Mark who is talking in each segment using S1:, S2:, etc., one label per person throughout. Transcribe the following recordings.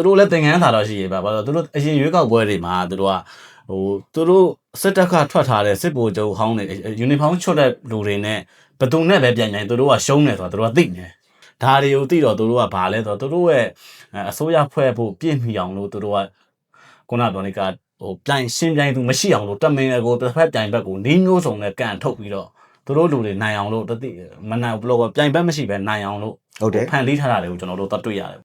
S1: သူတို့လည်းသင်ခန်းစာတော့ရှိရပါဘာလို့သူတို့အရင်ရွေးကောက်ပွဲတွေမှာသူတို့ကဟိုသူတို့စစ်တပ်ကထွက်ထားတဲ့စစ်ဗိုလ်ချုပ်ဟောင်းတွေယူနီဖောင်းချွတ်တဲ့လူတွေနဲ့ဘယ်သူနဲ့ပဲပြန်ပြန်သူတို့ကရှုံးတယ်ဆိုတော့သူတို့ကသိနေတယ်ဒါတွေကိုသိတော့သူတို့ကဘာလဲဆိုတော့သူတို့ရဲ့အစိုးရဖွဲ့ဖို့ပြည့်မီအောင်လို့သူတို့ကခုနပြောနေကဟိုပြိုင်ရှင်းပြိုင်သူမရှိအောင်လို့တမင်ကိုတစ်ဖက်ပြိုင်ဘက်ကိုနင်းမျိုးစုံနဲ့ကန်ထုတ်ပြီးတော့သူတို့လူတွေနိုင်အောင်လို့တတိမနိုင်ဘလောကပြိုင်ဘက်မရှိပဲနိုင်အောင်လို့
S2: ဟုတ်တယ်
S1: ဖန်တီးထားတာတွေကိုကျွန်တော်တို့တော့တွေ့ရတယ်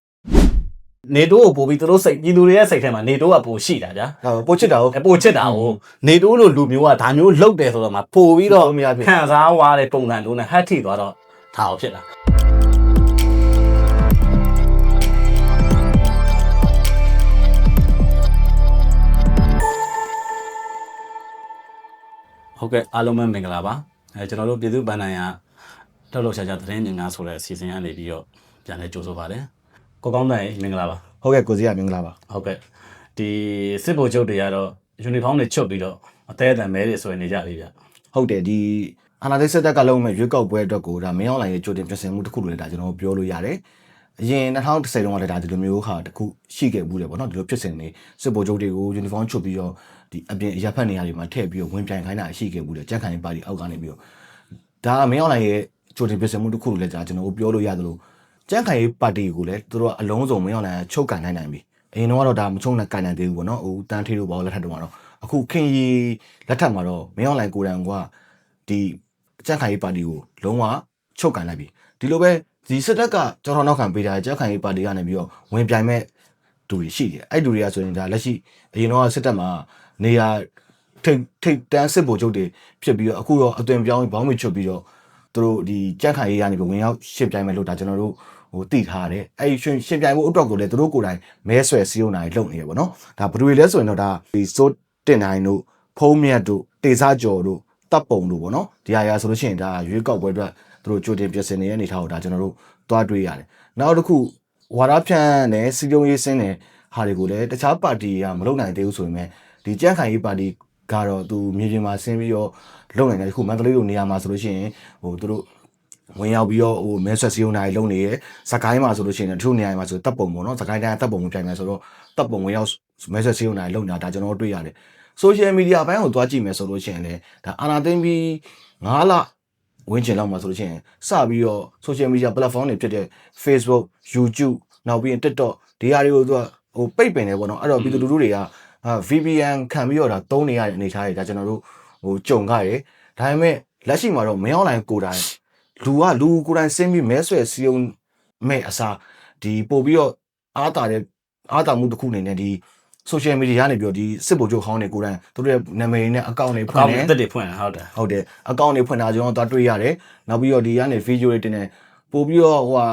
S1: နေတိုးကိုပို့ပြီးသူတို့စိတ်ပြည်သူတွေရဲ့စိတ်ထဲမှာနေတိုးကပိုရှိတာဗျာ
S2: ဟောပို့ချစ်တာဟုတ်
S1: အပိုချစ်တာကိုနေတိုးလိုလူမျိုးကဒါမျိုးလုတ်တယ်ဆိုတော့မှပို့ပြီးတော့
S2: မရဖြစ်
S1: ခံစားွားတဲ့ပုံစံမျိုးနဲ့ဟတ်ထိသွားတော့ဒါအောင်ဖြစ်တာဟုတ်ကဲ့အားလုံးပဲမင်္ဂလာပါအဲကျွန်တော်တို့ပြည်သူ့ဗန်နိုင်ရထုတ်လို့ရှာကြသတင်းမြင်များဆိုတဲ့အစီအစဉ်ကနေပြီးတော့ပြန်လဲကြိုးဆိုပါတယ် ကိုကောင်းတဲ့မင်္ဂလာပါ
S2: ဟုတ်ကဲ့ကိုစီရမင်္ဂလာပါ
S1: ဟုတ်ကဲ့ဒီစစ်ဗိုလ်ချုပ်တွေကတော့ယူနီဖောင်းတွေချုပ်ပြီးတော့အသေးအတန်မဲတွေဆွဲနေကြပြီဗျ
S2: ဟုတ်တယ်ဒီအာနာသိစက်တက်ကလုံးမဲ့ရွေးကောက်ပွဲအတွက်ကိုဒါမင်းအောင်လိုင်းရဲ့ကြိုတင်ပြင်ဆင်မှုတစ်ခုလိုလည်းဒါကျွန်တော်ပြောလို့ရတယ်အရင်2010တုန်းကလည်းဒါဒီလိုမျိုးဟာတစ်ခုရှိခဲ့ဘူးတယ်ပေါ့နော်ဒီလိုဖြစ်စဉ်နေစစ်ဗိုလ်ချုပ်တွေကိုယူနီဖောင်းချုပ်ပြီးတော့ဒီအပြင်ရပ်ဖက်နေရာတွေမှာထည့်ပြီးတော့ဝင်ပြိုင်ခိုင်းတာရှိခဲ့ဘူးတယ်ကြက်ခိုင်ပါတီအောက်ကနေပြီးတော့ဒါမင်းအောင်လိုင်းရဲ့ကြိုတင်ပြင်ဆင်မှုတစ်ခုလိုလည်းဒါကျွန်တော်ပြောလို့ရသလို ကြက်ခိုင်ပါတီကိုလည်းသူတို့ကအလုံးစုံမင်းအောင်လိုင်းကချုပ်ကန်နိုင်နိုင်ပြီအရင်တော့ဒါမချုံနဲ့ကန်နိုင်သေးဘူးပေါ့နော်ဟိုတန်းထေးတို့ဘာလို့လက်ထပ်တော့မှာတော့အခုခင်ရီလက်ထပ်မှာတော့မင်းအောင်လိုင်းကိုယ်တိုင်ကဒီကြက်ခိုင်ရေးပါတီကိုလုံးဝချုပ်ကန်လိုက်ပြီဒီလိုပဲဒီစစ်တပ်ကကြော်ထောင်နောက်ခံပေးထားတဲ့ကြက်ခိုင်ရေးပါတီကနေပြီးတော့ဝင်ပြိုင်မဲ့သူတွေရှိတယ်အဲ့သူတွေကဆိုရင်ဒါလက်ရှိအရင်တော့စစ်တပ်မှာနေရာထိတ်ထိတ်တန်းစစ်ဗိုလ်ချုပ်တွေဖြစ်ပြီးတော့အခုတော့အသွင်ပြောင်းဘောင်းမီချွတ်ပြီးတော့ သူတို့ဒီကြက်ခိုင်ရေးကနေပြီးဝင်ရောက်ရှင်းပြိုင်မဲ့လို့ဒါကျွန်တော်တို့ဟိုတည်ထားတယ်အဲ့ဒီရှင်ရှင်းပြိုင်မှုအတွက်ကိုလည်းသူတို့ကိုယ်တိုင်မဲဆွယ်စည်းရုံးနိုင်လုပ်နေရပေါ့နော်ဒါဘယ်သူတွေလဲဆိုရင်တော့ဒါဒီစိုးတင်နိုင်တို့ဖုံးမြတ်တို့တေစားကျော်တို့တပ်ပုံတို့ပေါ့နော်ဒီဟာရာဆိုလို့ရှိရင်ဒါရွေးကောက်ပွဲအတွက်သူတို့ကြိုတင်ပြင်ဆင်နေတဲ့အနေထားကိုဒါကျွန်တော်တို့သွားတွေ့ရတယ်နောက်တစ်ခုဝါရဖြန့်နဲ့စီပြုံးရေးစင်းတဲ့ဟာတွေကိုလည်းတခြားပါတီကမလုပ်နိုင်သေးဘူးဆိုရင်ဒီကြန့်ခိုင်ရေးပါတီကတော့သူမြေပြင်မှာဆင်းပြီးတော့ လုပ်နိုင်တယ်အခုမန္တလေးလိုနေရာမှာဆိုလို့ရှိရင်ဟိုသူတို့ဝင်ရောက်ပြီးတော့ဟိုမဲဆွက်စီယုံနိုင်လုံနေရစကိုင်းမှာဆိုလို့ရှိရင်တချို့နေရာမှာဆိုတပ်ပုံပေါ့နော်စကိုင်းတိုင်းကတပ်ပုံကိုပြိုင်မယ်ဆိုတော့တပ်ပုံဝင်ရောက်မဲဆွက်စီယုံနိုင်လုံနေတာဒါကျွန်တော်တို့တွေ့ရတယ် social media ဘိုင်းကိုသွားကြည့်မယ်ဆိုလို့ရှိရင်လည်းဒါအာနာသိမ့်ပြီး9လဝင်းကျင်လောက်မှာဆိုလို့ရှိရင်စပြီးတော့ social media platform တွေဖြစ်တဲ့ Facebook YouTube နောက်ပြီးရင် TikTok ဒီဟာတွေကိုသူကဟိုပိတ်ပင်နေပေါ့နော်အဲ့တော့ပြည်သူလူထုတွေကအာ VPN ခံပြီးတော့ဒါသုံးနေရတဲ့အနေအထားတွေဒါကျွန်တော်တို့ ဟိုကြုံကြရတယ်ဒါပေမဲ့လက်ရှိမှာတော့မင်းအွန်လိုင်းကိုယ်တိုင်လူကလူကိုယ်တိုင်ဆင်းပြီးမဲဆွယ်စီယုံမဲ့အစားဒီပို့ပြီးတော့အားတာတဲ့အားတာမှုတစ်ခုအနေနဲ့ဒီ social media ကနေပြီးတော့ဒီစစ်ဗိုလ်ချုပ်ဟောင်းတွေကိုယ်တိုင်သူတို့ရဲ့နာမည်နဲ့ account တွေ
S1: အ
S2: ဖွ
S1: ကော
S2: င့်
S1: င့်
S2: တယ်
S1: အသက်တွေဖွင့်တာဟုတ်တယ်
S2: ဟုတ်တယ် account တွေဖွင့်တာကျွန်တော်သွားတွေ့ရတယ်နောက်ပြီးတော့ဒီကနေ video တွေတင်တယ်ပို့ပြီးတော့ဟိုဟာ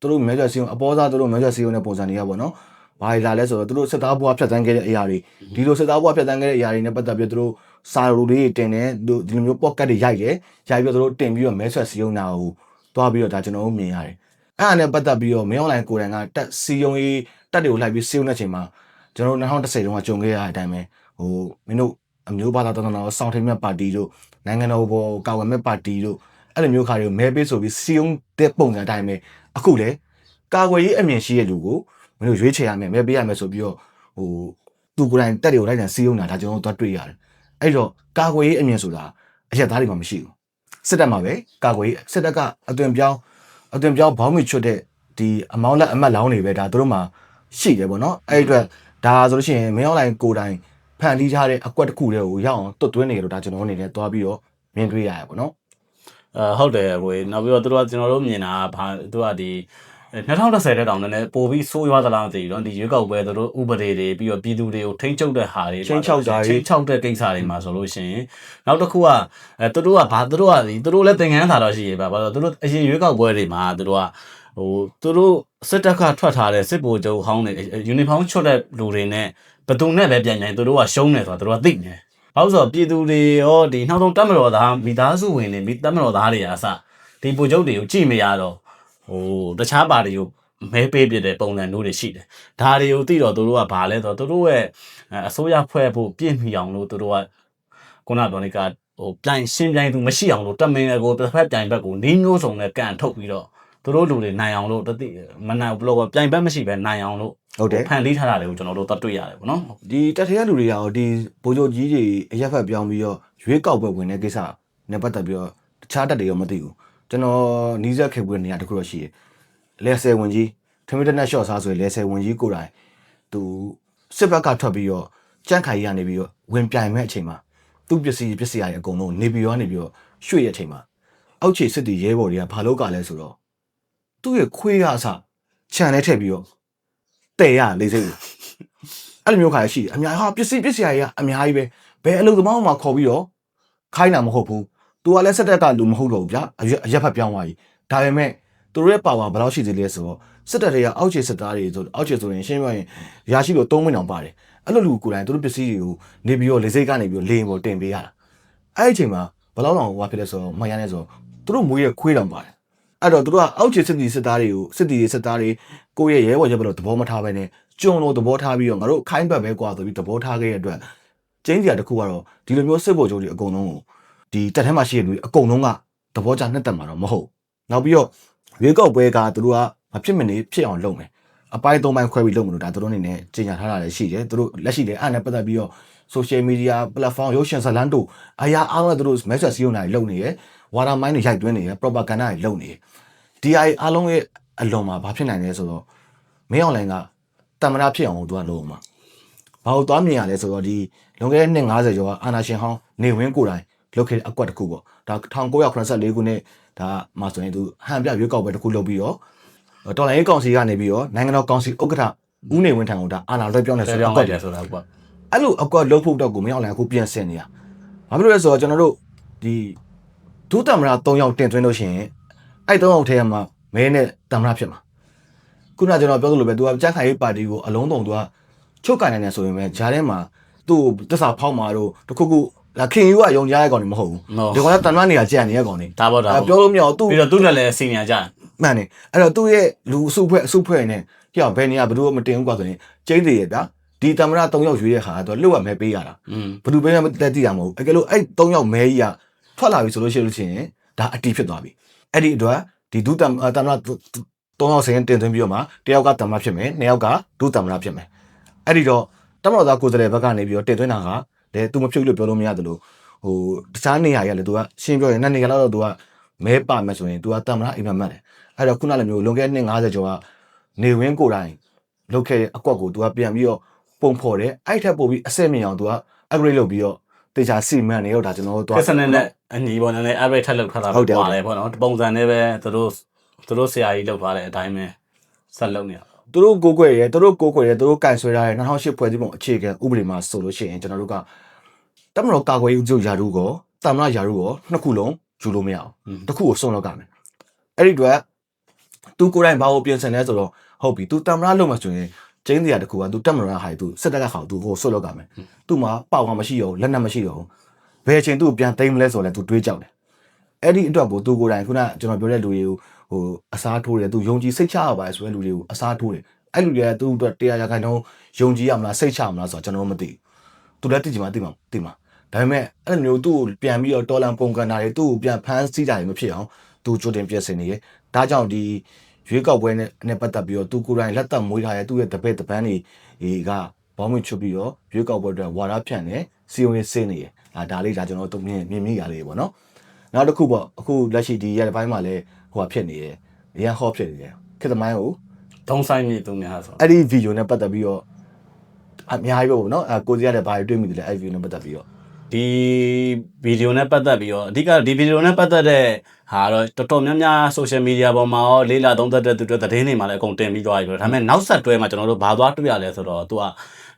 S2: သူတို့ message စီယုံအပေါ်စားသူတို့ message စီယုံတဲ့ပုံစံတွေကပေါ့နော်ဘာတွေလာလဲဆိုတော့သူတို့စစ်သားဘွားဖြတ်တန်းခဲ့တဲ့အရာတွေဒီလိုစစ်သားဘွားဖြတ်တန်းခဲ့တဲ့အရာတွေနဲ့ပတ်သက်ပြီးတော့သူတို့ စာရိုလေးတွေတင်တယ်သူဒီလိုမျိုး pocket တွေရိုက်တယ်ရိုက်ပြီးတော့သူတို့တင်ပြီးတော့ message စီယုံတာကိုသွားပြီးတော့ဒါကျွန်တော်တို့မြင်ရတယ်အဲ့ဒါနဲ့ပတ်သက်ပြီးတော့မင်း online ကိုယ်တိုင်ကတက်စီယုံရေးတက်တွေကိုလိုက်ပြီးစီယုံတဲ့ချိန်မှာကျွန်တော်တို့2010တုန်းကကြုံခဲ့ရတဲ့အတိုင်းပဲဟိုမင်းတို့အမျိုးဘာသာတော်တော်စောင့်ထိန်မြတ်ပါတီတို့နိုင်ငံတော်ဘောကာဝယ်မဲ့ပါတီတို့အဲ့လိုမျိုးခါတွေကိုမဲပေးဆိုပြီးစီယုံတဲ့ပုံစံအတိုင်းပဲအခုလေကာကွယ်ရေးအမြင်ရှိတဲ့လူကိုမင်းတို့ရွေးချယ်ရမယ်မဲပေးရမယ်ဆိုပြီးတော့ဟိုသူကိုယ်တိုင်တက်တွေကိုလိုက်တယ်စီယုံတာဒါကျွန်တော်တို့တွေ့ရတယ် အဲ့တော့ကာကွယ်ရေးအမြင်ဆိုတာအရက်သားတွေမှာမရှိဘူးစစ်တပ်မှာပဲကာကွယ်ရေးစစ်တပ်ကအသွင်ပြောင်းအသွင်ပြောင်းဘောင်းမီချွတ်တဲ့ဒီအမောင်းလက်အမတ်လောင်းတွေပဲဒါသူတို့မှာရှိတယ်ပေါ့နော်အဲ့ဒီအတွက်ဒါဆိုလို့ရှိရင်မင်းအွန်လိုင်းကိုယ်တိုင်ဖန်တီးထားတဲ့အကွက်တစ်ခုတည်းကိုရအောင်တွတ်သွင်းနေကြလို့ဒါကျွန်တော်အနေနဲ့သွားပြီးတော့မြင်တွေ့ရရပါတော့
S1: အဲဟုတ်တယ်ကိုယ်နောက်ပြီးတော့သူတို့ကကျွန်တော်တို့မြင်တာကဘာသူကဒီ 2010တဲ့တောင်နည်းနည်းပို့ပြီးဆိုးရွားသလားမသိဘူးเนาะဒီရွေးကောက်ပွဲသူတို့ဥပဒေတွေပြီးတော့ပြည်သူတွေကိုထိန်းချုပ်တဲ့ဟာတွေ
S2: ချင်းချောက်တာတွေ
S1: ချင်းချောက်တဲ့ကိစ္စတွေမှာဆိုလို့ရှိရင်နောက်တစ်ခုကအဲသူတို့ကဘာသူတို့ကဒီသူတို့လည်းသင်ခန်းစာတော့ရှိရပါဘာလို့သူတို့အရင်ရွေးကောက်ပွဲတွေမှာသူတို့ကဟိုသူတို့စစ်တပ်ကထွက်ထားတဲ့စစ်ဗိုလ်ချုပ်ဟောင်းတွေယူနီဖောင်းချွတ်တဲ့လူတွေနဲ့ဘယ်သူနဲ့ပဲပြန်ပြန်သူတို့ကရှုံးတယ်ဆိုတော့သူတို့ကသိနေတယ်ဘာလို့ဆိုတော့ပြည်သူတွေရောဒီနောက်ဆုံးတက်မတော်သားမိသားစုဝင်တွေမိတက်မတော်သားတွေအားစဒီဗိုလ်ချုပ်တွေကိုကြည့်မရတော့ ဟိုတခြားပါတီကိုမဲပေးပြတဲ့ပုံစံမျိုးတွေရှိတယ်ဒါတွေကိုသိတော့သူတို့ကဘာလဲဆိုတော့သူတို့ရဲ့အစိုးရဖွဲ့ဖို့ပြည့်မီအောင်လို့သူတို့ကခုနပြောနေကဟိုပြိုင်ရှင်းပြိုင်သူမရှိအောင်လို့တမင်ကိုတစ်ဖက်ပြိုင်ဘက်ကိုနင်းမျိုးစုံနဲ့ကန်ထုတ်ပြီးတော့သူတို့လူတွေနိုင်အောင်လို့တတိမနိုင်ဘလောကပြိုင်ဘက်မရှိပဲနိုင်အောင်လို့
S2: ဟုတ်တယ်
S1: ဖန်တီးထားတာတွေကိုကျွန်တော်တို့သတ်တွေ့ရတယ်ပေါ့နော်
S2: ဒီတက်ထဲကလူတွေရောဒီဘိုးချုပ်ကြီးတွေအရက်ဖက်ပြောင်းပြီးတော့ရွေးကောက်ပွဲဝင်တဲ့ကိစ္စနဲ့ပတ်သက်ပြီးတော့တခြားတက်တွေရောမသိဘူး ကျွန်တော်နီးစပ်ခဲ့ပွဲနေရာတစ်ခုတော့ရှိတယ်လဲဆယ်ဝင်ကြီးထမင်းတနက်ရှော့စားဆိုရင်လဲဆယ်ဝင်ကြီးကိုယ်တိုင်သူစစ်ဘက်ကထွက်ပြီးတော့ကြန့်ခိုင်ရနေပြီးတော့ဝင်ပြိုင်မဲ့အချိန်မှာသူ့ပစ္စည်းပစ္စည်းရအကုန်လုံးနေပြီးတော့နေပြီးတော့ရွှေ့ရအချိန်မှာအောက်ခြေစစ်တီရဲဘော်တွေကဘာလို့ကလဲဆိုတော့သူ့ရဲ့ခွေးရအစခြံထဲထည့်ပြီးတော့တဲ့ရလေးစိတ်ကိုအဲ့လိုမျိုးခါရရှိတယ်အများဟာပစ္စည်းပစ္စည်းကြီးကအများကြီးပဲဘယ်အလုပ်သမားမှခေါ်ပြီးတော့ခိုင်းတာမဟုတ်ဘူး သူကလည်းစက်တက်ကလူမဟုတ်တော့ဘူးဗျာအရက်အရက်ဖက်ပြောင်းသွားပြီဒါပေမဲ့သူတို့ရဲ့ပါဝါဘယ်လောက်ရှိသေးလဲဆိုတော့စစ်တပ်တွေကအောက်ခြေစစ်သားတွေဆိုအောက်ခြေဆိုရင်ရှင်းပြရင်ရရှိလို့၃မိနစ်အောင်ပါတယ်အဲ့လိုလူကိုယ်တိုင်သူတို့ပစ္စည်းတွေကိုနေပြီးတော့လေစိတ်ကနေပြီးတော့လေရင်ပေါ်တင်ပေးရတာအဲ့ဒီအချိန်မှာဘယ်လောက်တောင်ဟိုဖြစ်လဲဆိုတော့မရနဲ့ဆိုတော့သူတို့မွေးရခွေးတောင်ပါတယ်အဲ့တော့သူတို့ကအောက်ခြေစစ်တီစစ်သားတွေကိုစစ်တီတွေစစ်သားတွေကိုယ့်ရဲ့ရဲဘော်ရဲဘက်လို့သဘောမထားဘဲနဲ့ကြုံလို့သဘောထားပြီးတော့ငါတို့ခိုင်းဘက်ပဲကွာဆိုပြီးသဘောထားခဲ့တဲ့အတွက်ကျင်းစရာတစ်ခုကတော့ဒီလိုမျိုးစစ်ဗိုလ်ချုပ်တွေအကုန်လုံးကို ဒီတက်ထဲမှာရှိတဲ့လူတွေအကုန်လုံးကသဘောကျနှစ်သက်မှာတော့မဟုတ်နောက်ပြီးတော့ရွေးကောက်ပွဲကသူတို့ကမဖြစ်မနေဖြစ်အောင်လုပ်မယ်အပိုင်းသုံးပိုင်းခွဲပြီးလုပ်မလို့ဒါသူတို့အနေနဲ့ကြေညာထားတာလည်းရှိတယ်သူတို့လက်ရှိလည်းအဲ့နဲ့ပတ်သက်ပြီးတော့ social media platform ရုပ်ရှင်ဇာတ်လမ်းတို့အရာအားလုံးကသူတို့ message စီးရုံတာတွေလုပ်နေရယ်ဝါဒမိုင်းတွေရိုက်သွင်းနေရယ် propaganda တွေလုပ်နေရယ် DI အားလုံးရဲ့အလွန်မှာဘာဖြစ်နိုင်လဲဆိုတော့မင်းအောင်လိုင်းကတမနာဖြစ်အောင်သူကလုပ်အောင်မှာဘာလို့သွားမြင်ရလဲဆိုတော့ဒီလွန်ခဲ့တဲ့နှစ်90ကျော်ကအာနာရှင်ဟောင်းနေဝင်းကိုယ်တိုင် လုပ်ခဲ့တဲ့အကွက်တစ်ခုပေါ့ဒါ1984ခုနှစ်ဒါမှဆိုရင်သူဟန်ပြရွေးကောက်ပွဲတစ်ခုလုပ်ပြီးတော့တော်လိုင်းရေးကောင်စီကနေပြီးတော့နိုင်ငံတော်ကောင်စီဥက္ကဋ္ဌဦးနေဝင်းထံကိုဒါအာနာလွှဲပြောင်းနေ
S1: ဆွဲ
S2: ဆို
S1: ပြော
S2: တော့
S1: င်း
S2: အကွ
S1: လို
S2: က်
S1: က်တယ်ဆိုတာပေါ့
S2: အဲ့လိုအကွက်လုပ်ဖို့တော့ကိုမင်းအောင်လိုင်းအခုပြင်ဆင်နေရဘာဖြစ်လို့လဲဆိုတော့ကျွန်တော်တို့ဒီဒုတမရ3ယောက်တင်သွင်းလို့ရှိရင်အဲ့3ယောက်ထဲမှာမဲနဲ့တမရဖြစ်မှာခုနကကျွန်တော်ပြောသလိုပဲသူကကြက်ခိုင်ရေးပါတီကိုအလုံးစုံသူကချုပ်ကန်နေတယ်ဆိုရင်ပဲဂျားထဲမှာသူ့ကိုတက်စာဖောက်မှာတော့တခုခု လာခင်ယူကယုံကြတဲ့ကောင်တွေမဟုတ်ဘူးဒီကောင်ကတန်မနေရကြံနေတဲ့ကောင်တွေ
S1: ဒါပေါ့ဒါ
S2: အဲ့
S1: ပေါ့
S2: ပြောလို့မရအောင်သူ့
S1: ပြီးတော့သူ့နဲ့လည်းစီနီယာကြတယ်
S2: မှန်တယ်အဲ့တော့သူ့ရဲ့လူအစုဖွဲ့အစုဖွဲ့နေကြောက်ဘယ်နေရာဘယ်သူမှမတင်ဘူးကွာဆိုရင်ကျင်းသေးရဲ့ဗျာဒီတမရ3ယောက်ရွေးတဲ့ခါကတော့လွတ်ရမဲပေးရတာ
S1: อืม
S2: ဘယ်သူပဲမတက်တည်ရမဟုတ်ဘူးအကယ်လို့အဲ့၃ယောက်မဲကြီးကထွက်လာပြီဆိုလို့ရှိလို့ရှိရင်ဒါအတီးဖြစ်သွားပြီအဲ့ဒီအတွက်ဒီဒုတမ်တမ်လာ၃ယောက်စရင်တင်သွင်းပြီးတော့မှတယောက်ကတမ်လာဖြစ်မယ်နှစ်ယောက်ကဒုတမ်လာဖြစ်မယ်အဲ့ဒီတော့တမတော်သားကိုယ်စားလှယ်ဘက်ကနေပြီးတော့တင်သွင်းတာက လေသူမဖြုတ်လို့ပြောလို့မရတယ်လို့ဟိုတခြားနေရာရလေသူကရှင်းပြောရင်နှစ်နေရာလောက်တော့သူကမဲပါမယ်ဆိုရင်သူကတမ်လာအိမ်မက်မှတ်တယ်အဲ့တော့ခုနလိုမျိုးလွန်ခဲ့တဲ့နှစ်90ကျော်ကနေဝင်းကိုယ်တိုင်လုတ်ခဲ့တဲ့အကွက်ကိုသူကပြန်ပြီးတော့ပုံဖော်တယ်အဲ့ထက်ပိုပြီးအဆက်မြင်အောင်သူက upgrade လုပ်ပြီးတော့တေချာစီမံနေတော့ဒါကျွန်တော်တို့သွား
S1: personal နဲ့အညီပေါ့နည်းနည်း average ထက်လောက်ထားတာ
S2: ဟုတ်တယ်
S1: ပါတယ်ပေါ့နော်ပုံစံနဲ့ပဲသူတို့သူတို့ဆရာကြီးလောက်ထားတဲ့အတိုင်းပဲဆက်လုပ်နေရတာ
S2: သူတို့ကိုကိုွယ်ရဲသူတို့ကိုကိုွယ်ရဲသူတို့ကန်ဆွဲထားတဲ့2008ဖွဲ့စည်းပုံအခြေခံဥပဒေမှာဆိုလို့ရှိရင်ကျွန်တော်တို့ကတမတော်ကာကွယ်ရေးဥချုပ်ယာရုကောတမရယာရုကောနှစ်ခုလုံးယူလို့မရအောင်တစ်ခုကိုစွန့်လောက်ကမယ်အဲ့ဒီအတွက်သူကိုယ်တိုင်ဘာကိုပြင်ဆင်လဲဆိုတော့ဟုတ်ပြီ तू တမရလုံးမှာဆိုရင်ကျင်းတရားတစ်ခုက तू တက်မရဟာ तू စစ်တပ်ကခါ तू ကိုစွန့်လောက်ကမယ်သူ့မှာပေါက်မှာမရှိတော့ဘူးလက်နက်မရှိတော့ဘူးဘယ်အချိန်သူ့ကိုပြန်သိမ်းမလဲဆိုတော့လဲ तू တွေးကြောက်တယ် အဲ့ဒီအတွက်ကိုသူကိုယ်တိုင်ခုနကျွန်တော်ပြောတဲ့လူတွေကို ဟိုအစားထိုးတယ်သူယုံကြည်စိတ်ချရပါတယ်ဆိုတဲ့လူတွေကိုအစားထိုးတယ်အဲ့လူတွေကသူ့အတွက်တရားရခိုင်တော့ယုံကြည်ရမလားစိတ်ချမလားဆိုတော့ကျွန်တော်မသိဘူးသူလည်းသိချင်မှသိမှာသိမှာဒါပေမဲ့အဲ့လိုမျိုးသူ့ကိုပြန်ပြီးတော့တော်လန်ပုံကန်တာတွေသူ့ကိုပြန်ဖမ်းဆီးတာတွေမဖြစ်အောင်သူကြိုတင်ပြင်ဆင်နေတယ်ဒါကြောင့်ဒီရွေးကောက်ပွဲနဲ့နဲ့ပတ်သက်ပြီးတော့သူကိုယ်တိုင်လက်သက်မွေးထားတဲ့သူ့ရဲ့တပည့်တပန်းတွေဒီကဘောင်းမချွတ်ပြီးတော့ရွေးကောက်ပွဲအတွက်ဝါဒဖြန့်နေစီယုံရေးစင်းနေတယ်ဒါဒါလေးဒါကျွန်တော်တို့မြင်မြင်မိရလေးပေါ့နော်နောက်တစ်ခုပေါ့အခုလက်ရှိဒီရက်တစ်ပိုင်းမှာလည်း ဟိုဟာဖြစ်နေတယ်ရန်ဟော့ဖြစ်နေတယ်ခေတ်သမိုင်းကို
S1: ဒုံဆိုင်မြေသူများဆို
S2: အဲ့ဒီဗီဒီယိုနဲ့ပတ်သက်ပြီးတော့အများကြီးပဲပေါ့နော်အဲကိုစီရတဲ့ဘာတွေတွေ့မိတယ်လဲအဲ့ဒီဗီဒီယိုနဲ့ပတ်သက်ပြီးတော့
S1: ဒီဗီဒီယိုနဲ့ပတ်သက်ပြီးတော့အဓိကဒီဗီဒီယိုနဲ့ပတ်သက်တဲ့ဟာတော့တော်တော်များများ social media ပေါ်မှာရောလေးလာသုံးသက်တဲ့သူတွေသတင်းတွေမှာလည်းအကုန်တင်ပြီးသွားပြီပဲဒါပေမဲ့နောက်ဆက်တွဲမှာကျွန်တော်တို့ဘာသွားတွေ့ရလဲဆိုတော့သူက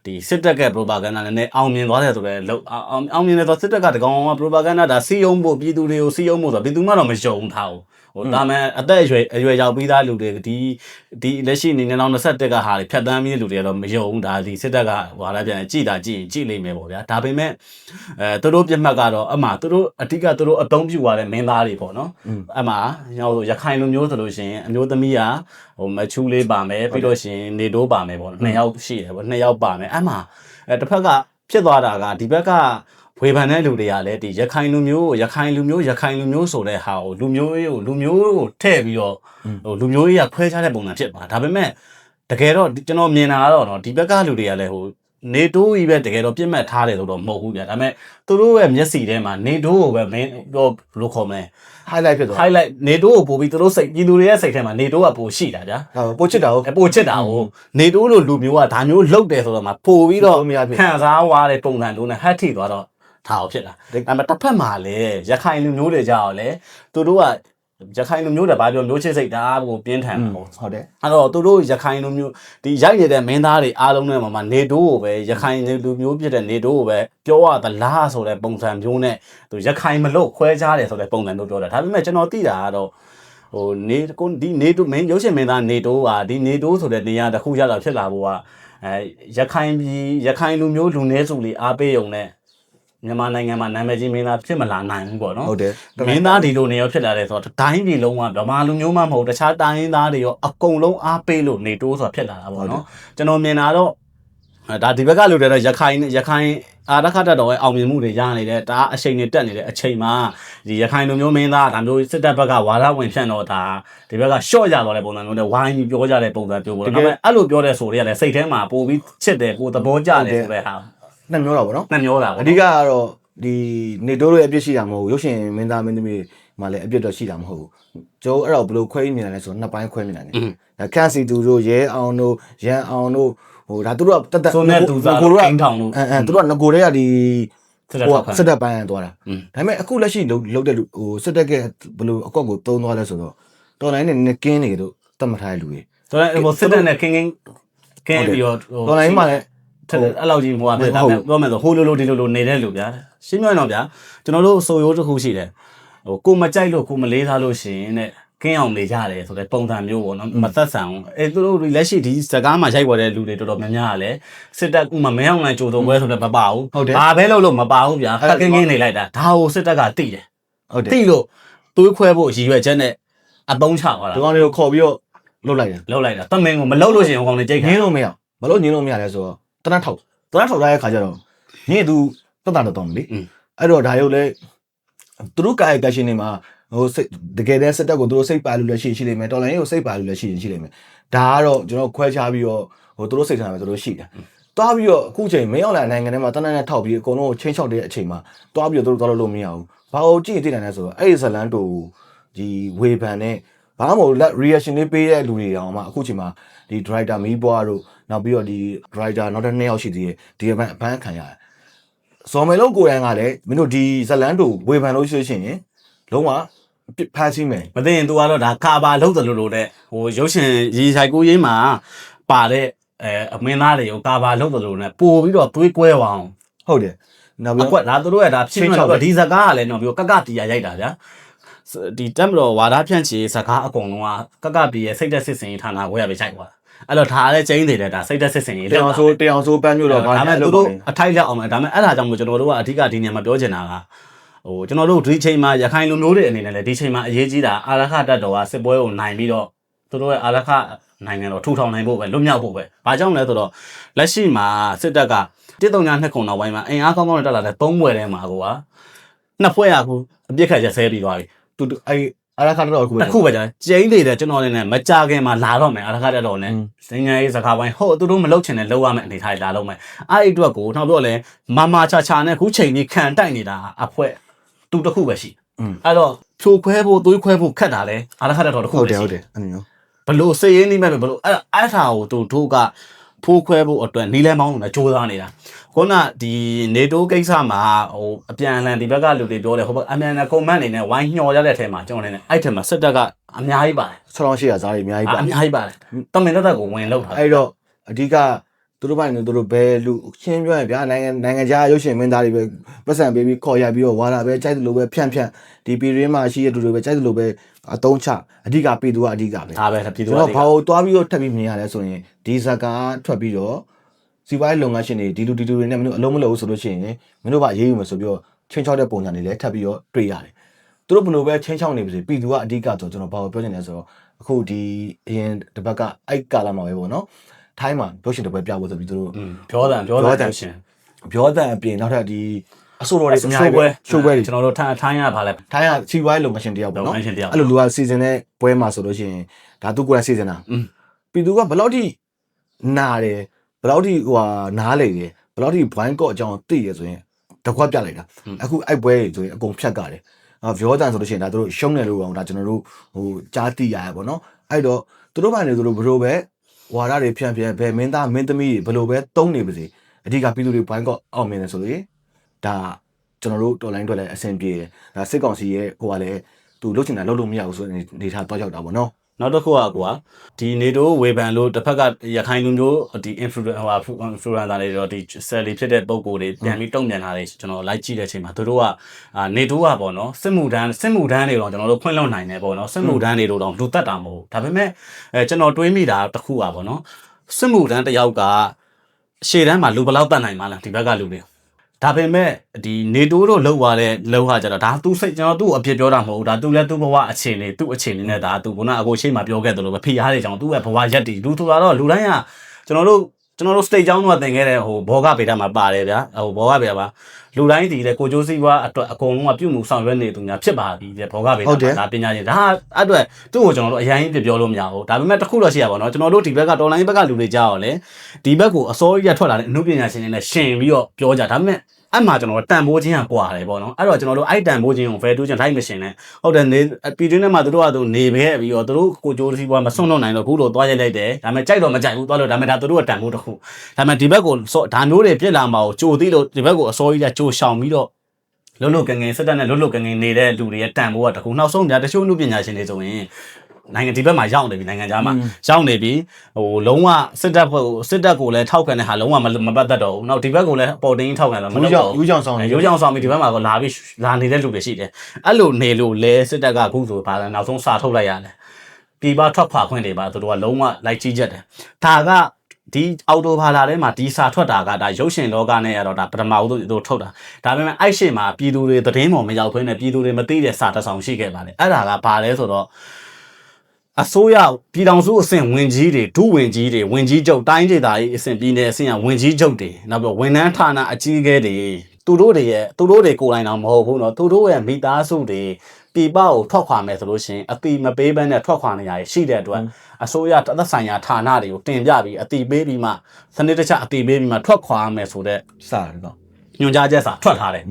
S1: ဒီစစ်တပ်က propaganda နဲ့အောင်မြင်သွားတယ်ဆိုတော့လောက်အောင်အောင်မြင်တယ်ဆိုစစ်တပ်ကတကောင်က propaganda ဒါစီယုံဖို့ပြည်သူတွေကိုစီယုံဖို့ဆိုတော့ပြည်သူမှတော့မယုံထားဘူး ဟိုဒါမှအသက်အရွယ်အရွယ်ရောက်ပြီးသားလူတွေဒီဒီလက်ရှိအနေနဲ့တော့21ကဟာတွေဖြတ်တန်းပြီးတဲ့လူတွေကတော့မယုံဘူးဒါဒီစစ်တပ်ကဟိုဟာလည်းပြန်ကြည်တာကြည်ရင်ကြည်လိမ့်မယ်ပေါ့ဗျာဒါပေမဲ့အဲသူတို့ပြတ်မှတ်ကတော့အမှသူတို့အဓိကသူတို့အသုံးပြုရတဲ့မင်းသားတွေပေါ့နော်အမှဟိုရခိုင်လူမျိုးဆိုလို့ရှိရင်အမျိုးသမီးကဟိုမချူးလေးပါမယ်ပြီးလို့ရှိရင်နေတိုးပါမယ်ပေါ့နှစ်ယောက်ရှိတယ်ပေါ့နှစ်ယောက်ပါမယ်အမှအဲတစ်ဖက်ကဖြစ်သွားတာကဒီဘက်က ဝေဖန်တဲ့လူတွေကလည်းဒီရခိုင်လူမျိုးကိုရခိုင်လူမျိုးရခိုင်လူမျိုးဆိုတဲ့ဟာကိုလူမျိုးရေးကိုလူမျိုးကိုထည့်ပြီးတော့ဟိုလူမျိုးရေးကခွဲခြားတဲ့ပုံစံဖြစ်သွားဒါပေမဲ့တကယ်တော့ကျွန်တော်မြင်တာကတော့နော်ဒီဘက်ကလူတွေကလည်းဟိုနေတိုးကြီးပဲတကယ်တော့ပြစ်မှတ်ထားတယ်လို့တော့မဟုတ်ဘူးဗျာဒါပေမဲ့သူတို့ရဲ့မျက်စိထဲမှာနေတိုးကိုပဲမင်းပြောဘယ်လိုခေါ်မလဲ
S2: highlight ဖြစ်သွား
S1: highlight နေတိုးကိုပို့ပြီးသူတို့စိတ်ပြည်သူတွေရဲ့စိတ်ထဲမှာနေတိုးကပိုရှိတာဗျာ
S2: ဒါပိုချစ်တာဟုတ်
S1: အပိုချစ်တာကိုနေတိုးလိုလူမျိုးကဒါမျိုးလှုပ်တယ်ဆိုတော့မှပို့ပြီးတော့
S2: ပုံများဖြစ်
S1: ခံစားွားတဲ့ပုံစံမျိုးနဲ့ဟတ်ထိသွားတော့ ဒါကိုဖြစ်တာ
S2: တကယ်
S1: ဒါပေမဲ့တစ်ဖက်မှာလည်းရခိုင်လူမျိုးတွေကြောက်လဲသူတို့ကရခိုင်လူမျိုးတွေဘာပြောမျိုးချစ်စိတ်ဒါကိုပြင်းထန်တာပေါ့
S2: ဟုတ်တယ်
S1: အဲ့တော့သူတို့ရခိုင်လူမျိုးဒီရိုက်နေတဲ့မင်းသားတွေအားလုံးနဲ့မှာနေတိုးကိုပဲရခိုင်လူမျိုးဖြစ်တဲ့နေတိုးကိုပဲပြောရသလားဆိုတဲ့ပုံစံမျိုးနဲ့သူရခိုင်မလို့ခွဲခြားတယ်ဆိုတဲ့ပုံစံမျိုးပြောတာဒါပေမဲ့ကျွန်တော်သိတာကတော့ဟိုနေကိုဒီနေတိုးမင်းရုပ်ရှင်မင်းသားနေတိုးကဒီနေတိုးဆိုတဲ့နေရာတစ်ခုရတာဖြစ်လာဖို့ကအဲရခိုင်ပြည်ရခိုင်လူမျိုးလူနည်းစုလေးအားပေးုံနဲ့ မြန်မာနိုင်ငံမှာနာမည်ကြီးမင်းသားဖြစ်မလာနိုင်ဘူးပေါ့နော်
S2: ဟုတ်တယ်
S1: မင်းသားဒီလိုနေရောဖြစ်လာတယ်ဆိုတော့တိုင်းပြည်လုံးကဗမာလူမျိုးမှမဟုတ်တခြားတိုင်းရင်းသားတွေရောအကုန်လုံးအားပေးလို့နေတိုးဆိုတာဖြစ်လာတာပေါ့နော်ကျွန်တော်မြင်တာတော့အဲဒါဒီဘက်ကလူတွေတော့ရခိုင်ရခိုင်အာရခတ်တော်ရဲ့အောင်မြင်မှုတွေရနေတယ်ဒါအချိန်တွေတက်နေတဲ့အချိန်မှာဒီရခိုင်လူမျိုးမင်းသားဒါမျိုးစစ်တပ်ဘက်ကဝါဒဝင်ဖြန့်တော့ဒါဒီဘက်ကရှော့ရတော့တဲ့ပုံစံမျိုးနဲ့ဝိုင်းပြီးပြောကြတဲ့ပုံစံမျိုးပေါ့နော်ဒါပေမဲ့အဲ့လိုပြောတဲ့ဆိုတွေကလည်းစိတ်ထဲမှာပို့ပြီးချစ်တယ်ကိုယ်သဘောကျတယ်ဆိုတဲ့ဟာ
S2: နှစ်မျိုးတော့ဗောနော်
S1: နှမျောတာပေါ့
S2: အဓိကကတော့ဒီနေတိုးရဲ့အပြစ်ရှိတာမဟုတ်ဘူးရုပ်ရှင်မင်းသားမင်းသမီးမှလည်းအပြစ်တော့ရှိတာမဟုတ်ဘူးကျိုးအဲ့တော့ဘယ်လိုခွဲမြင်တယ်လဲဆိုတော့နှစ်ပိုင်းခွဲမြင်တယ်ဒါခန့်စီသူတို့ရဲအောင်တို့ရန်အောင်တို့ဟိုဒါသူတို့ကတက်တက်
S1: ဆိုနဲ့သူစား
S2: ကို
S1: တော့
S2: တို့က
S1: အိမ်ထောင်လို့
S2: အဲအဲသူတို့ကငကိုတွေကဒီ
S1: စစ်တပ်
S2: ဟို
S1: ထောက်ခံ
S2: စစ်တပ်ပိုင်းသွားတာ
S1: อืม
S2: ဒါပေမဲ့အခုလက်ရှိလုံလုံတဲ့လူဟိုစစ်တပ်ကဘယ်လိုအကောက်ကိုသုံးသွားလဲဆိုတော့တော်လိုင်းနဲ့နည်းကင်းနေတို့တတ်မှတ်ထားတဲ့လူတွေ
S1: ဆိုတော့ဟိုစစ်တပ်နဲ့ကင်းကင်းကင်းပြီးတော့ဟို
S2: တော်လိုင်းမှာလည်း
S1: ထက်အဲ့လောက်ကြီးဟိုကပြတာ
S2: ဟုတ်
S1: ပြောမယ်ဆိုဟိုလိုလိုဒီလိုလိုနေတဲ့လူဗျာရှင်းပြရအောင်ဗျာကျွန်တော်တို့ဆိုရိုးတစ်ခုရှိတယ်ဟိုကိုမကြိုက်လို့ကိုမလေးထားလို့ရှိရင်တဲ့ကင်းအောင်နေကြတယ်ဆိုတဲ့ပုံစံမျိုးပေါ့နော်မသက်ဆန်ဘူးအဲသူတို့လက်ရှိဒီစကားမှာရိုက်ပေါ်တဲ့လူတွေတော်တော်များများကလည်းစစ်တပ်ကမှမင်းအောင်နိုင်ကြိုးတော်ပွဲဆိုတဲ့မပါဘူး
S2: ဟုတ်တယ်
S1: ဘာပဲလုပ်လို့မပါဘူးဗျာ
S2: အဲ့
S1: ဖက်ကင်းကင်းနေလိုက်တာဒါကိုစစ်တပ်ကတိတယ်
S2: ဟုတ်တယ်
S1: တိလို့သွေးခွဲဖို့ရည်ရွယ်ချက်နဲ့အတုံးချသွားတာ
S2: ဒီကောင်တွေကိုခေါ်ပြီးတော့လုတ်လိုက်တယ်
S1: လောက်လိုက်တာတမင်ကိုမလောက်လို့ရှိရင်ဟိုကောင်တွေကြိတ်
S2: င
S1: ခံ
S2: င်းလို့မရဘလို့ငင်းလို့မရလဲဆိုတော့ တနတ်ထောက်တနတ်ထောက်ထားတဲ့ခါကျတော့ငင်းသူတက်တာတော့မလေအဲ့တော့ဒါရုပ်လဲသူတို့ကာယကရှင်တွေမှာဟိုစိတ်တကယ်တည်းစက်တက်ကိုသူတို့စိတ်ပါလို့လည်းရှိရှိလိမ့်မယ်တော်လိုင်းကိုစိတ်ပါလို့လည်းရှိရင်ရှိလိမ့်မယ်ဒါကတော့ကျွန်တော်ခွဲခြားပြီးတော့ဟိုသူတို့စိတ်ထားမယ်သူတို့ရှိတယ်တွားပြီးတော့အခုချိန်မင်းအောင်လာနိုင်ငံထဲမှာတနတ်နဲ့ထောက်ပြီးအကုန်လုံးကိုချင်းချောက်တဲ့အချိန်မှာတွားပြီးတော့သူတို့သွားလို့လို့မရဘူးဘာလို့ကြည့်သိနိုင်လဲဆိုတော့အဲ့ဒီဇလန်တူဒီဝေဖန်နဲ့ဘာမှမဟုတ်လက် reaction လေးပေးတဲ့လူတွေတောင်မှအခုချိန်မှာဒီ driver မီးပွားတို့ နောက်ပြီးတော့ဒီ driver နောက်တစ်နှစ်ယောက်ရှိသေးတယ်ဒီအပန်းအပန်းခံရတယ်ဇော်မယ်လုံးကိုယ်တိုင်ကလည်းမင်းတို့ဒီဇလန်တူဝေဖန်လို့ရှိရှင်ရင်လုံးဝပြစ်ဖမ်းစီးမယ်
S1: မသိရင် तू ကတော့ဒါကာဘာလုံးတယ်လို့လို့တဲ့ဟိုရုပ်ရှင်ရီဆိုင်ကိုရေးမှာပါတဲ့အဲအမင်းသားတွေကိုကာဘာလုံးတယ်လို့နဲ့ပို့ပြီးတော့သွေးကွဲအောင်
S2: ဟုတ်တယ်နောက်ပြီး
S1: အကွက်ဒါသူတို့ရဲ့ဒါဖြစ်
S2: ချင်း
S1: နေ
S2: ချောက်
S1: တော့
S2: တယ်
S1: ဒီဇကားကလည်းတော့ပြီးတော့ကကတီယာရိုက်တာဗျာစဒီတက်မတော်ဝါဒဖြန့်ချီဇကားအကုန်လုံးကကကပီရဲ့စိတ်သက်စစ်စင်ရေးဌာနဝဲရပဲရိုက်သွား အဲ့တော့ဒါလည်းကျင်းနေတဲ့ဒါစိတ်သက်စစ်စင်ရေး
S2: တရောင်ဆိုတရောင်ဆိုပန်းမျိုးတော့
S1: ဒါပေမဲ့သူတို့အထိုက်လက်အောင်မယ်ဒါပေမဲ့အဲ့ဒါကြောင့်မို့ကျွန်တော်တို့ကအဓိကဒီနေရာမှာပြောချင်တာကဟိုကျွန်တော်တို့ဒီချိန်မှာရခိုင်လူမျိုးတွေအနေနဲ့လည်းဒီချိန်မှာအရေးကြီးတာအာရခတက်တော်ကစစ်ပွဲကိုနိုင်ပြီးတော့သူတို့ရဲ့အာရခနိုင်ငံတော်ထူထောင်နိုင်ဖို့ပဲလွတ်မြောက်ဖို့ပဲ။ဘာကြောင့်လဲဆိုတော့လက်ရှိမှာစစ်တပ်ကတစ်တုံညာနှစ်ခုနောက်ပိုင်းမှာအင်အားကောင်းကောင်းနဲ့တက်လာတဲ့သုံးဘွယ်ထဲမှာကိုကနှစ်ဖွဲ့ရကူအပြစ်ခတ်ချက်ဆဲပြီးသွားပြီ
S2: တူတူအဲ့ အာရခတက်တော့အခုပဲ
S1: တစ်ခုပဲကြာကျိန်းလေတဲ့ကျွန်တော်လည်းနဲ့မကြခင်မှာလာတော့မယ်အာရခတက်တော့
S2: လည်း
S1: နိုင်ငံရေးစကားပိုင်းဟုတ်သူတို့မလုပ်ချင်တဲ့လုပ်ရမယ်အနေထားလာတော့မယ်အဲ့ဒီအတွက်ကိုနောက်ပြီးတော့လည်းမမချာချာနဲ့ခုချိန်ကြီးခံတိုက်နေတာအဖွဲသူတစ်ခုပဲရှိ
S2: อืม
S1: အဲ့တော့ဖြိုခွဲဖို့သွေးခွဲဖို့ခက်တာလေအာရခတက်တော့တစ်ခု
S2: ဟုတ်
S1: ပဲ
S2: တယ်
S1: ရှိ
S2: ဟုတ်တယ်အဲ့လိုမျိုး
S1: ဘလို့စည်ရင်းနေမဲ့ပဲဘလို့အဲ့အဲ့ဒါကိုသူတို့က ဖိုးခွဲဖို့အတွက်နီးလဲမောင်းနဲ့စ조사နေတာခုနဒီနေတိုးကိစ္စမှာဟိုအပြန်အလှန်ဒီဘက်ကလူတွေပြောတယ်ဟိုဘက်အမြန်နဲ့ကွန်မန့်အနေနဲ့ဝိုင်းညှော်ရတဲ့အထဲမှာကျွန်တော်နေအဲ့ထဲမှာစစ်တပ်ကအများကြီးပါတယ်
S2: ဆောင်းရှိရစားတွေအများကြီးပါ
S1: အများကြီးပါတယ်တမင်တက်တက်ကိုဝင်လောက်တာ
S2: အဲ့တော့အဓိက သူတို့ပိုင်းနေသူတို့ဘယ်လူရှင်းပြောရင်ဗျာနိုင်ငံနိုင်ငံခြားရုပ်ရှင်မင်းသားတွေပဲပတ်စံပေးပြီးခေါ်ရပြီးတော့ဝါတာပဲကြိုက်တယ်လို့ပဲဖြန့်ဖြန့်ဒီပြည်ရင်းမှာရှိတဲ့လူတွေပဲကြိုက်တယ်လို့ပဲအတုံးချအဓိကပြည်သူကအဓိကပဲ
S1: ဒါပဲပြည်သူ
S2: ကျွန်
S1: က
S2: တော်ဘာလို့တွားပြီးတော့ထပ်ပြီးမြင်ရလဲဆိုရင်ဒီဇကာထွက်ပြီးတော့စီပွားရေးလုပ်ငန်းရှင်တွေဒီလူဒီလူတွေနဲ့မင်းတို့အလုံးမလုံးဘူးဆိုလို့ရှိရင်မင်းတို့ကအရေးယူမယ်ဆိုပြီးတော့ချင်းချောက်တဲ့ပုံစံတွေလည်းထပ်ပြီးတော့တွေ့ရတယ်သူတို့ဘယ်လိုပဲချင်းချောက်နေပါစေပြည်သူကအဓိကဆိုကျွန်တော်ဘာလို့ပြောချင်လဲဆိုတော့အခုဒီအရင်တစ်ပတ်ကအိုက်ကာလာမှာပဲပေါ့နော် ထိုင်းမှာပြောရှင်တပွဲပြဖို့ဆိုပြီးသူတို့
S1: ပြောတာပြောတာပြောရှင်
S2: ပြောတာအပြင်နောက်ထပ်ဒီအဆိုတော်တွေ
S1: အများကြီးပဲ
S2: ရှိုးပွဲတွေ
S1: ကျွန်တော်တို့ထိုင်းထိုင်းရပါလဲ
S2: ထိုင်းရချီဝိုင်းလိုမရှင်တယောက်ပေါ့နော်အဲ့လိုလူကစီစဉ်တဲ့ပွဲမှာဆိုလို့ရှိရင်ဒါသူကိုယ်ကစီစဉ်တာပြည်သူကဘယ်လောက်ထိနာတယ်ဘယ်လောက်ထိဟိုဟာနားလေတယ်ဘယ်လောက်ထိဘွိုင်းကော့အကြောင်းသိရဆိုရင်တကွက်ပြလိုက်တာအခုအိုက်ပွဲဆိုရင်အကုန်ဖြတ်ကြတယ်အာဗျောတန်ဆိုလို့ရှိရင်ဒါတို့ရှုံးတယ်လို့ကောင်ဒါကျွန်တော်တို့ဟိုကြားသိရရပါတော့အဲ့တော့တို့ဘာလဲဆိုလို့ဘယ်လိုပဲ ဝါရတွေဖြန့်ဖြန့်ဘယ်မင်းသားမင်းသမီးတွေဘယ်လိုပဲတုံးနေပါစေအဓိကပြည်သူတွေဘိုင်းကော့အောင်မြင်တယ်ဆိုလို့ဒါကျွန်တော်တို့တော်လိုင်းတွေလည်းအဆင်ပြေတယ်ဒါစစ်ကောင်စီရဲ့ဟိုကလည်းသူလုတ်ချင်တာလုတ်လို့မရဘူးဆိုတဲ့နေထားတော့ရောက်တာပေါ့နော်
S1: နောက်တစ်ခုကကွာဒီနေတိုးဝေဖန်လို့တစ်ဖက်ကရခိုင်လူမျိုးဒီ influencer ဟို influencer တွေတော့ဒီ sell တွေဖြစ်တဲ့ပုံကိုယ်တွေပြန်ပြီးတုံ့ပြန်လာတယ်ကျွန်တော်လိုက်ကြည့်တဲ့အချိန်မှာသူတို့ကအာနေတိုးကပေါ့နော်စစ်မှုထမ်းစစ်မှုထမ်းတွေတော့ကျွန်တော်တို့ဖွင့်လွှတ်နိုင်တယ်ပေါ့နော်စစ်မှုထမ်းတွေတော့လူတက်တာမဟုတ်ဒါပေမဲ့အဲကျွန်တော်တွေးမိတာတစ်ခုอ่ะပေါ့နော်စစ်မှုထမ်းတစ်ယောက်ကရှေ့တန်းမှာလူဘယ်လောက်တက်နိုင်မှာလဲဒီဘက်ကလူတွေ ဒါပေမဲ့ဒီနေတိုးတို့လောက်သွားတဲ့လောက်ဟာကြတော့ဒါသူစိတ်ကျွန်တော်သူ့အပြစ်ပြောတာမဟုတ်ဘူးဒါသူလည်းသူ့ဘဝအခြေအနေသူ့အခြေအနေနဲ့ဒါသူကအခုရှေ့မှာပြောခဲ့တယ်လို့ပဲဖိအားတွေကြောင့်သူ့ရဲ့ဘဝရက်တည်လူဆိုတာတော့လူတိုင်းကကျွန်တော်တို့ ကျွန်တော်တို့ state ကြောင်းတော့တင်ခဲ့တဲ့ဟိုဘောဂဗေဒမှာပါတယ်ဗျာဟိုဘောဂဗေဒမှာလူတိုင်းဒီလေကိုကျိုးစီးပွားအတွက်အကုန်လုံးကပြုမှုဆောင်ရွက်နေသူများဖြစ်ပါပြီတဲ့ဘောဂဗေဒ
S2: ဟုတ်တယ်
S1: မှာဒါပညာရှင်ဒါအတွက်သူ့ကိုကျွန်တော်တို့အရင်ပြပြောလို့မရဘူးဒါပေမဲ့တစ်ခုတော့ရှိရပါတော့ကျွန်တော်တို့ဒီဘက်ကတော်လိုင်းဘက်ကလူတွေကြောက်လေဒီဘက်ကိုအစိုးရထွက်လာတဲ့အမှုပညာရှင်တွေနဲ့ရှင်ပြီးတော့ပြောကြဒါပေမဲ့ အဲ့မှာကျွန်တော်တန်ဖိုးချင်းကကွာတယ်ပေါ့နော်အဲ့တော့ကျွန်တော်တို့အဲ့တန်ဖိုးချင်းကို value ချင်း light machine နဲ့ဟုတ်တယ်နေပြည်တွင်းထဲမှာတို့ကသူနေခဲ့ပြီးတော့တို့ကိုကြိုးစီးပွားမဆွန့်တော့နိုင်တော့ဘူးလို့သွားရိုက်လိုက်တယ်ဒါပေမဲ့ကြိုက်တော့မကြိုက်ဘူးသွားလို့ဒါပေမဲ့ဒါတို့ကတန်ဖိုးတစ်ခုဒါပေမဲ့ဒီဘက်ကိုစောဒါမျိုးတွေပြစ်လာမှာကိုကြိုသိလို့ဒီဘက်ကိုအစိုးရကကြိုရှောင်ပြီးတော့လွတ်လွတ်ကငယ်စက်တက်နဲ့လွတ်လွတ်ကငယ်နေတဲ့လူတွေရဲ့တန်ဖိုးကတခုနောက်ဆုံးညာတချို့လူပညာရှင်တွေဆိုရင် နိုင်ငံဒီဘက်မှာရောက်နေပြီနိုင်ငံခြားမှာရောက်နေပြီဟိုလုံးဝစစ်တပ်ကိုစစ်တပ်ကိုလည်းထောက်ခံတဲ့ဟာလုံးဝမပတ်သက်တော့ဘူးနောက်ဒီဘက်ကိုလည်းပေါ်တင်းထောက်ခံတော့မ
S2: ယူ
S1: လုပ်
S2: ကြောင်
S1: တော့
S2: ယူကြောင်ဆောင်
S1: အဲရိုးကြောင်ဆောင်ပြီးဒီဘက်မှာကလာပြီးလာနေတဲ့လူတွေရှိတယ်အဲ့လိုနေလို့လဲစစ်တပ်ကအခုဆိုပါနောက်ဆုံးစာထုတ်လိုက်ရတယ်ပြည်ပထွက်ခွာခွင့်တွေပါသူတို့ကလုံးဝလိုက်ကြည့်ချက်တယ်ဒါကဒီအော်တိုဘာလာထဲမှာဒီစာထွက်တာကဒါရုပ်ရှင်လောကနဲ့ရတော့ဒါပထမဦးဆုံးသူတို့ထုတ်တာဒါပေမဲ့အဲ့ရှေ့မှာပြည်သူတွေသတင်းပေါ်မရောက်ခွင့်နဲ့ပြည်သူတွေမသိတဲ့စာတစ်ဆောင်ရှိခဲ့ပါတယ်အဲ့ဒါကဘာလဲဆိုတော့ အစိုးရပြည်ထောင်စုအဆင့်ဝင်ကြီးတွေဒုဝင်ကြီးတွေဝင်ကြီးချုပ်တိုင်းဒေသကြီးအဆင့်ပြည်နယ်အဆင့်ကဝင်ကြီးချုပ်တွေနောက်ပြီးဝန်ထမ်းဌာနအကြီးအကဲတွေသူတို့တွေရဲ့သူတို့တွေကိုယ်တိုင်တော့မဟုတ်ဘူးเนาะသူတို့ရဲ့မိသားစုတွေပြပကိုထွက်ခွာမယ်ဆိုလို့ရှိရင်အတိမပေးဘဲနဲ့ထွက်ခွာနေရရှိတဲ့အတွက်အစိုးရတသက်ဆိုင်ရာဌာနတွေကိုတင်ပြပြီးအတိပေးပြီးမှစနစ်တကျအတိပေးပြီးမှထွက်ခွာမယ်ဆိုတဲ့
S2: စတယ်တော့
S1: ညွှန်ကြားချက်စာထွက်ထားတယ်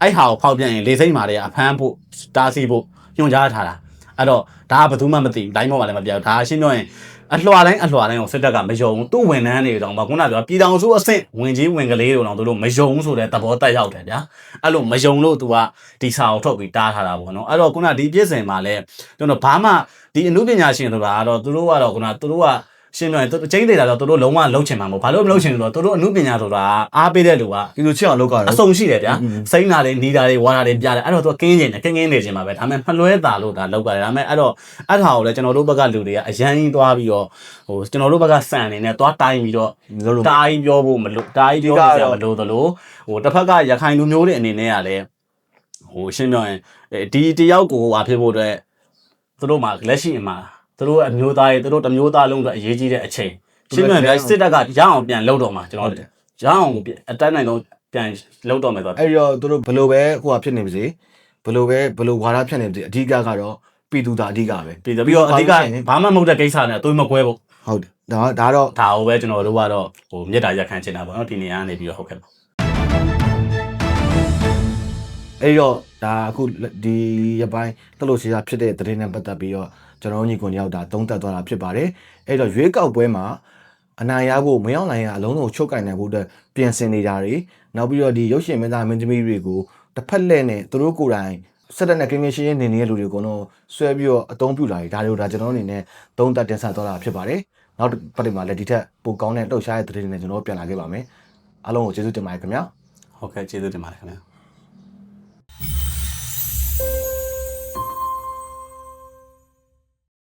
S1: အဲ့ဟာကိုဖောက်ပြန်ရင်လေစိမ့်မာတွေကအဖမ်းဖို့တားဆီးဖို့ညွှန်ကြားထားတာ အဲ့တော့ဒါကဘယ်သူမှမသိဘူးတိုင်းပေါ်မှာလည်းမပြောဘူးဒါရှင်းပြောရင်အလှော်တိုင်းအလှော်တိုင်းကိုစစ်တပ်ကမယုံဘူးသူ့ဝန်ထမ်းတွေတောင်မှခုနကပြောပြည်တော်စုအဆင့်ဝင်ကြီးဝင်ကလေးတွေတောင်သူတို့မယုံဘူးဆိုတဲ့သဘောတက်ရောက်တယ်ဗျာအဲ့လိုမယုံလို့ तू ကဒီစာကိုထုတ်ပြီးတားထားတာပေါ့နော်အဲ့တော့ခုနဒီပြည့်စင်မှာလည်းကျွန်တော်ဘာမှဒီအမှုပညာရှင်ဆိုတာကတော့သူတို့ကတော့ခုနသူတို့က ရှင်းပြောရင်သူကျင်းနေတာတော့သူတို့လုံးဝလုံးချင်မှာမဟုတ်ဘာလို့မလုံးချင်လို့ဆိုတော့သူတို့အမှုပညာဆိုတာအားပေးတဲ့လူက
S2: ဒီလိုချစ်အောင်လုပ်ကြတယ်
S1: အစုံရှိတယ်ဗျာစိမ့်တာတွေနီးတာတွေဝါတာတွေပြတယ်အဲ့တော့သူကကင်းကျင်တယ်ကင်းကင်းနေခြင်းပါပဲဒါပေမဲ့မလွဲတာလို့ဒါလောက်ကြတယ်ဒါပေမဲ့အဲ့တော့အဲ့ဒါကိုလည်းကျွန်တော်တို့ဘက်ကလူတွေကအရန်ကြီးသွားပြီးတော့ဟိုကျွန်တော်တို့ဘက်ကစံအနေနဲ့သွားတိုင်းပြီးတော့
S2: လုံးလုံး
S1: တားကြီးပြောဖို့မလို့တားကြီးပြောဖို့မလို့သလိုဟိုတစ်ဖက်ကရခိုင်လူမျိုးတွေအနေနဲ့ကလည်းဟိုရှင်းပြောရင်ဒီတယောက်ကိုဟာဖြစ်ဖို့အတွက်သူတို့မှာလက်ရှိအမှာ သူတို့အမျိုးသားတွေသူတို့တစ်မျိုးသားလုံးအတွက်အရေးကြီးတဲ့အချိန်ရှင်းပြောရင်စစ်တပ်ကရအောင်ပြန်လှုပ်တော့မှာကျွန်တော်ရအောင်အတိုင်းနိုင်ဆုံးပြန်လှုပ်တော့မယ်ဆိုတော့
S2: အဲ့တော့သူတို့ဘယ်လိုပဲဟိုဟာဖြစ်နေပါစေဘယ်လိုပဲဘယ်လိုဝါဒဖြစ်နေပါစေအဓိကကတော့ပြည်သူသားအဓိကပဲ
S1: ပြီးတော့ပြီးတော့အဓိကဘာမှမဟုတ်တဲ့ကိစ္စနဲ့အသွေးမကွဲဖို့
S2: ဟုတ်တယ်ဒါဒါတော့
S1: ဒါကိုပဲကျွန်တော်တို့ကတော့ဟိုမြေတားရက်ခံချင်တာပေါ့နော်ဒီနေရာကနေပြီးတော့ဟုတ်ကဲ့ပါ
S2: အဲ့တော့ဒါအခုဒီရပိုင်းတလို့ရှိတာဖြစ်တဲ့သတင်းနဲ့ပတ်သက်ပြီးတော့ ကျွန်တော်တို့ညီကွန်တယောက်ဒါသုံးသပ်သွားတာဖြစ်ပါတယ်အဲ့တော့ရွေးကောက်ပွဲမှာအနိုင်ရဖို့မရောက်နိုင်ရအလုံးစုံချုပ်ကင်နိုင်ဖို့အတွက်ပြင်ဆင်နေတာတွေနောက်ပြီးတော့ဒီရုပ်ရှင်မင်းသားမင်းသမီးတွေကိုတစ်ဖက်လက်နဲ့သူတို့ကိုယ်တိုင်စက်တက်နဲ့ကင်းကင်းရှင်းရှင်းနေနေတဲ့လူတွေကတော့ဆွဲပြီးတော့အသုံးပြုလာတယ်ဒါတွေကိုဒါကျွန်တော်တို့အနေနဲ့သုံးသပ်တင်ဆက်သွားတာဖြစ်ပါတယ်နောက်တစ်ပတ်တွေမှာလည်းဒီထက်ပိုကောင်းတဲ့လှုပ်ရှားတဲ့သတင်းတွေနဲ့ကျွန်တော်တို့ပြန်လာခဲ့ပါမယ်အားလုံးကိုကျေးဇူးတင်ပါတယ်ခင်ဗျာ
S1: ဟုတ်ကဲ့ကျေးဇူးတင်ပါတယ်ခင်ဗျာ